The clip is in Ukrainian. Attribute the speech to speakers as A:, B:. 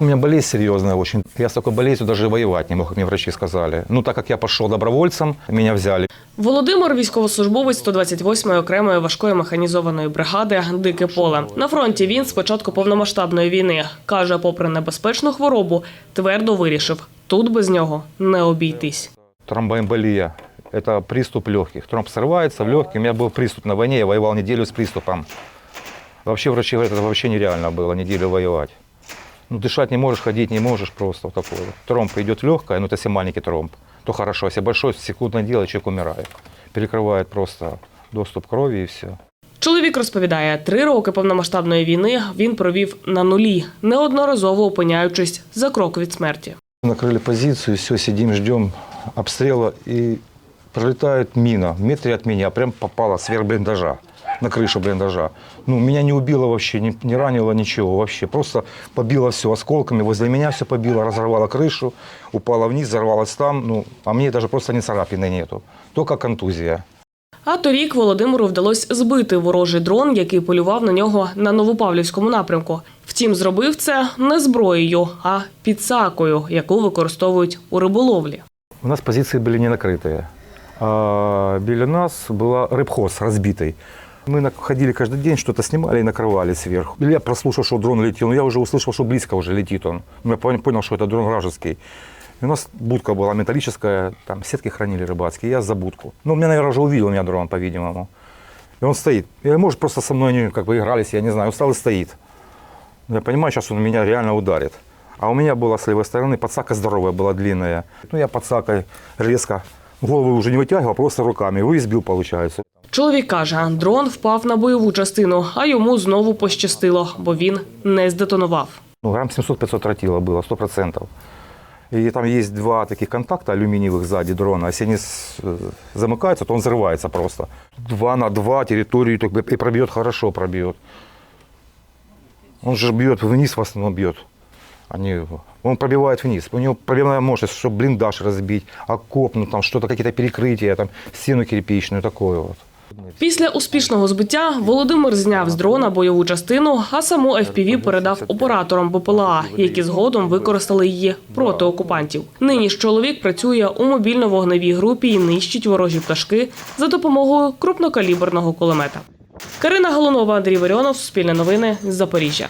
A: У меня болезнь серьезная очень. Я с такой болезнью даже воевать не мог, как мне врачи сказали. Ну, так как я пошел добровольцем, меня взяли.
B: Володимир, військовослужбовець 128-ї окремої важкої механізованої бригади Дике поле. На фронті він з початку повномасштабної війни каже, попри небезпечну хворобу, твердо вирішив тут без нього не обійтись.
A: Тромбоэмболия – это приступ легких. Тромб срывается в легкие. У меня был приступ на войне, я воевал неделю с приступом. Вообще врачи говорят, это вообще нереально было неделю воевать. Ну, дышать не можешь, ходить не можешь просто вот такой вот. Тромб идет легкое, ну, это если маленький тромб, то хорошо. Если большой, секундное дело, человек умирает. Перекрывает просто доступ крови и все.
B: Чоловік розповідає, три роки повномасштабної війни він провів на нулі, неодноразово опиняючись за крок від смерті.
A: Накрыли позицию, все, сидим, ждем обстрела, и пролетает мина в метре от меня, прям попала сверх блиндажа, на крышу блиндажа. Ну, меня не убило вообще, не, не ранило ничего вообще, просто побило все осколками, возле меня все побило, разорвало крышу, упало вниз, взорвалось там, ну, а мне даже просто ни царапины нету, только контузия.
B: А торік Володимиру вдалося збити ворожий дрон, який полював на нього на Новопавлівському напрямку. Втім, зробив це не зброєю, а підсакою, яку використовують у риболовлі.
A: У нас позиции были не накрытые. А біля нас была рыбхоз разбитый. Мы ходили каждый день, что-то снимали и накрывали сверху. Или я прослушал, что дрон летел, но я уже услышал, что близко уже летит он. Я пон- понял, что это дрон вражеский. И у нас будка была металлическая, там сетки хранили рыбацкие, я за будку. Ну, меня, наверное, уже увидел меня дрон, по-видимому. И он стоит. И, может, просто со мной они как бы игрались, я не знаю. Он стал и стоит. Ну, Я понимаю, сейчас он меня реально ударит. А у меня была с левой стороны подсака здоровая была, длинная. Ну, я подсакой резко голову уже не вытягивал, просто руками. Его избил, получается.
B: Чоловік каже, дрон впав на бойову частину, а йому знову пощастило, бо він не здетонував.
A: Ну, грамм 700-500 тротила было, 100%. И там есть два таких контакта алюминиевых сзади дрона. Если они с- э, замыкаются, то он взрывается просто. Два на два территорию так бы и пробьет хорошо, пробьет. Он же бьет вниз, в основном бьет. Они, он пробивает вниз. У него пробивная мощность, чтобы блиндаж разбить, окоп, ну, там что-то, какие-то перекрытия, там, стену кирпичную, такое вот.
B: Після успішного збиття Володимир зняв з дрона бойову частину, а саму FPV передав операторам БПЛА, які згодом використали її проти окупантів. Нині ж чоловік працює у мобільно-вогневій групі і нищить ворожі пташки за допомогою крупнокаліберного кулемета. Карина Галунова, Андрій Варіонов, Суспільне новини Запоріжжя.